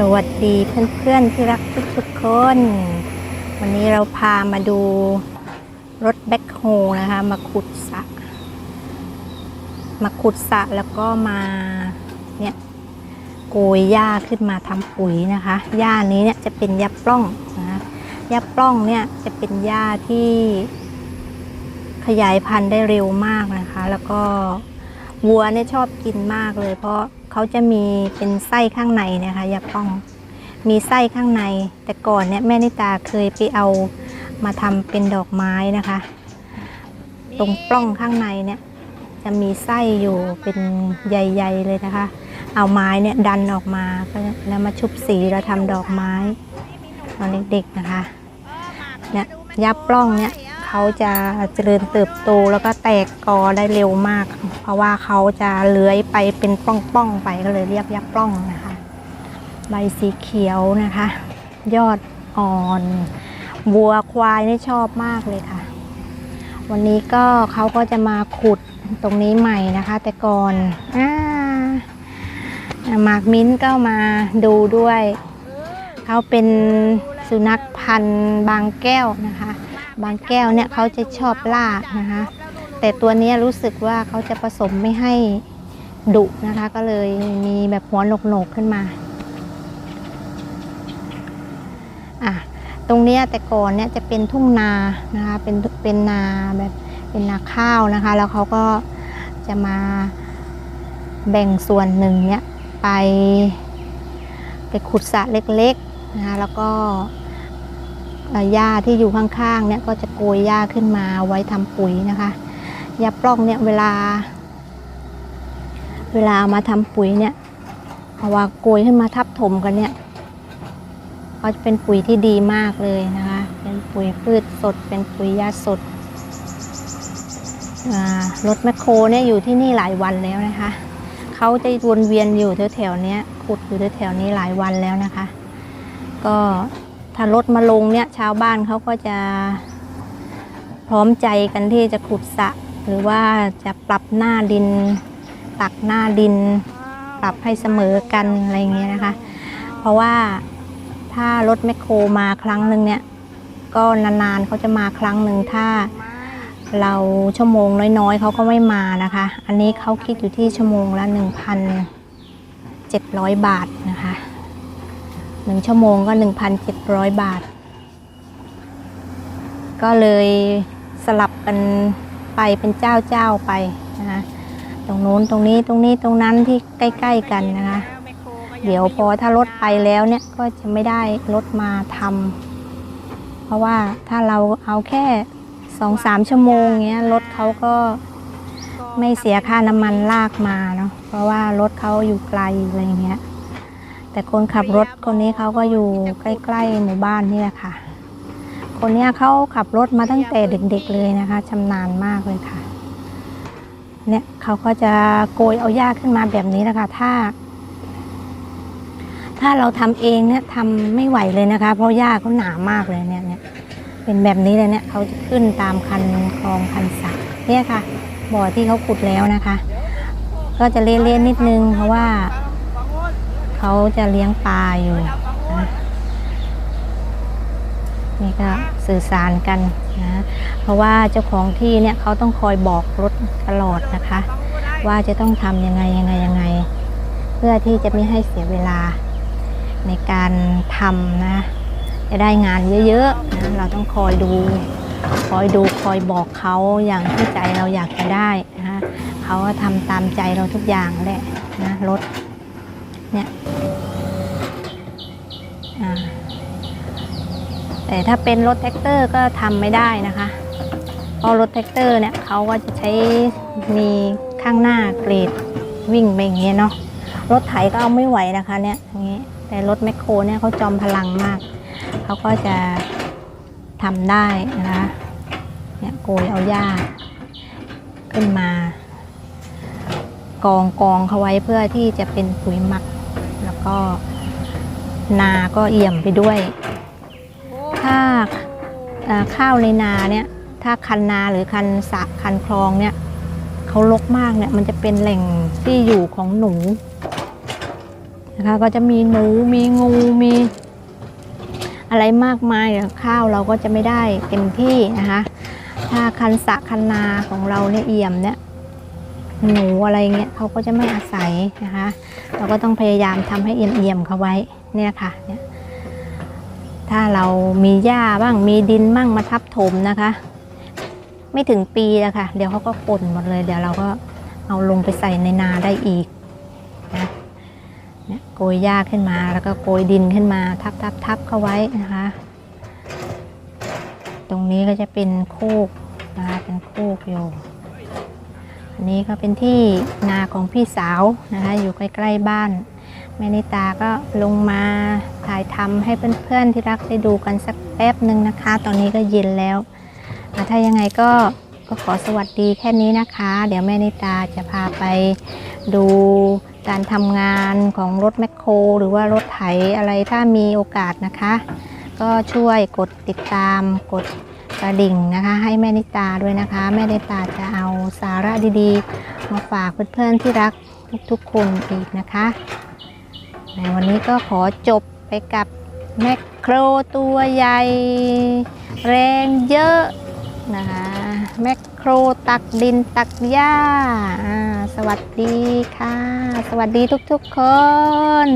สวัสดีเพื่อนๆที่รักทุกๆคน วันนี้เราพามาดูรถแบ็คโฮนะคะ มาขุดสระมาขุดสระแล้วก็มาเนี่ยโกยหญ้าขึ้นมาทำปุ๋ยนะคะหญ้านี้เนี่ยจะเป็นหญ้าปล้องนะคะหญ้าปล้องเนี่ยจะเป็นหญ้าที่ขยายพันธุ์ได้เร็วมากนะคะ แล้วก็ วัวเนี่ยชอบกินมากเลย เพราะเขาจะมีเป็นไส้ข้างในนะคะหญ้าป้อง มีไส้ข้างใน แต่ก่อนเนี่ยแม่นิตาเคยไปเอามาทำเป็นดอกไม้นะคะ ตรงปล้องข้างในเนี่ยจะมีไส้อยู่เป็นใหญ่ๆเลยนะคะ เอาไม้เนี่ยดันออกมาแล้วมาชุบสีแล้วทำดอกไม้ตอนเด็กๆนะคะเนี่ยยับปล้องเนี่ย เขาจะเจริญเติบโตแล้วก็แตกกอได้เร็วมาก เพราะว่าเขาจะเลื้อยไปเป็นป้องๆไปก็เลยเรียกยับปล้องนะคะ ใบสีเขียวนะคะ ยอดอ่อนวัวควายนี่ชอบมากเลยค่ะ วันนี้ก็เขาก็จะมาขุดตรงนี้ใหม่นะคะ แต่ก่อนอาหมากมิ้นก็มาดูด้วย เขาเป็นสุนัขพันธุ์บางแก้วนะคะ บางแก้วเนี่ยเขาจะชอบล่านะคะ แต่ตัวนี้รู้สึกว่าเขาจะผสมไม่ให้ดุนะคะ ก็เลยมีแบบหัวโหนกๆขึ้นมาอะตรงนี้แต่ก่อนเนี่ยจะเป็นทุ่งนานะคะ เป็นเป็นนาแบบเป็นนาข้าวนะคะ แล้วเขาก็จะมาแบ่งส่วนหนึ่งเนี่ยไปไปขุดสระเล็กๆนะคะแล้วก็ หญ้าที่อยู่ข้างๆเนี่ยก็จะโกยหญ้าขึ้นมาไว้ทำปุ๋ยนะคะหญ้าปล้องเนี่ยเวลา เวลาเอามาทำปุ๋ยเนี่ยเอาว่าโกยขึ้นมาทับถมกันเนี่ยเขาจะเป็นปุ๋ยที่ดีมากเลยนะคะ เป็นปุ๋ยพืชสด เป็นปุ๋ยยาสดรถแมคโครเนี่ยอยู่ที่นี่หลายวันแล้วนะคะเขาจะวนเวียนอยู่แถวๆนี้ขุดอยู่แถวๆนี้หลายวันแล้วนะคะ ก็ ถ้ารถมาลงเนี่ยชาวบ้านเขาก็จะพร้อมใจกันที่จะขุดสระหรือว่าจะปรับหน้าดิน ตักหน้าดิน ปรับให้เสมอกันอะไรอย่างเงี้ยนะคะ เพราะว่าถ้ารถแมคโครมาครั้งหนึ่งเนี่ยก็นานๆเขาจะมาครั้งหนึ่งถ้าเราชั่วโมงน้อยๆเขาก็ไม่มานะคะ อันนี้เขาคิดอยู่ที่ชั่วโมงละ 1,700 บาทนะคะ หนึ่งชั่วโมงก็ 1,700 บาท ก็เลยสลับกันไปเป็นเจ้าเจ้าไปนะคะตรงนู้นตรงนี้ตรงนี้ตรงนั้นที่ใกล้ ๆ กันนะคะ เดี๋ยวพอถ้ารถไปแล้วเนี่ยก็จะไม่ได้รถมาทำเพราะว่าถ้าเราเอาแค่สองสามชั่วโมงเงี้ยรถเขาก็ไม่เสียค่าน้ำมันลากมาเนาะเพราะว่ารถเขาอยู่ไกลอะไรเงี้ย แต่คนขับรถคนนี้เขาก็อยู่ใกล้ๆหมู่บ้านนี่แหละค่ะ คนนี้เขาขับรถมาตั้งแต่เด็กๆเลยนะคะชำนาญมากเลยค่ะ เนี่ยเขาก็จะโกยเอาหญ้าขึ้นมาแบบนี้นะคะถ้า ถ้าเราทำเองเนี่ยทำไม่ไหวเลยนะคะ เพราะหญ้าเขาหนามากเลยเนี่ยเนี่ยเป็นแบบนี้เลยเนี่ยเขาจะขึ้นตามคันคลองคันสระเนี่ยค่ะ บ่อที่เขาขุดแล้วนะคะ ก็จะเล่นๆนิดนึงเพราะว่า เขาจะเลี้ยงปลาอยู่นะนี่ก็สื่อสารกันนะเพราะว่าเจ้าของที่เนี่ยเขาต้องคอยบอกรถตลอดนะคะ ว่าจะต้องทำยังไงยังไงยังไง เพื่อที่จะไม่ให้เสียเวลาในการทำนะ จะได้งานเยอะๆนะเราต้องคอยดูคอยดูคอยบอกเขาอย่างที่ใจเราอยากจะได้นะคะเขาก็ทำตามใจเราทุกอย่างแหละนะรถ เนี่ยแต่ถ้าเป็นรถแท็กเตอร์ก็ทำไม่ได้นะคะเพราะรถแท็กเตอร์เนี่ยเขาก็จะใช้มีข้างหน้าเกรดวิ่งไปอย่างเงี้ยเนาะรถไถก็เอาไม่ไหวนะคะเนี่ยอย่างนี้แต่รถแมคโครเนี่ยเขาจอมพลังมากเขาก็จะทำได้นะคะเนี่ยโกยเอาหญ้าขึ้นมากองกองเขาไว้เพื่อที่จะเป็นปุ๋ยหมัก ก็นาก็เอี่ยมไปด้วย ถ้าข้าวในนาเนี่ยถ้าคันนาหรือคันสระคันคลองเนี่ยเขาลกมากเนี่ยมันจะเป็นแหล่งที่อยู่ของหนูนะคะก็จะมีหนูมีงูมีอะไรมากมายข้าวเราก็จะไม่ได้เต็มที่นะคะ ถ้าคันสะคันนาของเราเนี่ยเอี่ยมเนี่ย หนูอะไรเงี้ยเขาก็จะไม่อาศัยนะคะ เราก็ต้องพยายามทำให้เอี่ยมๆเขาไว้เนี่ยค่ะเนี่ยถ้าเรามีหญ้าบ้างมีดินบ้างมาทับถมนะคะ ไม่ถึงปีแล้วค่ะ เดี๋ยวเขาก็ปนหมดเลย เดี๋ยวเราก็เอาลงไปใส่ในนาได้อีกนะเนี่ยโกยหญ้าขึ้นมาแล้วก็โกยดินขึ้นมาทับทับทับเข้าไว้นะคะ ตรงนี้ก็จะเป็นโคกนะคะเป็นโคกอยู่ อันนี้ก็เป็นที่นาของพี่สาวนะคะ อยู่ใกล้ๆบ้าน แม่นิตาก็ลงมาถ่ายทำให้เพื่อนๆที่รักได้ดูกันสักแป๊บหนึ่งนะคะ ตอนนี้ก็เย็นแล้วอะถ้ายังไงก็ก็ขอสวัสดีแค่นี้นะคะ เดี๋ยวแม่นิตาจะพาไปดูการทำงานของรถแมคโคร หรือว่ารถไถอะไรถ้ามีโอกาสนะคะ ก็ช่วยกดติดตามกด กระดิ่งนะคะ ให้แม่นิตาด้วยนะคะ แม่นิตาจะเอาสาระดีๆ มาฝากเพื่อนๆที่รักทุกๆคนอีกนะคะ ในวันนี้ก็ขอจบไปกับแมคโครตัวใหญ่ แรงเยอะนะคะแมคโครตักดินตักหญ้าอ่าสวัสดีค่ะ สวัสดีทุกๆคน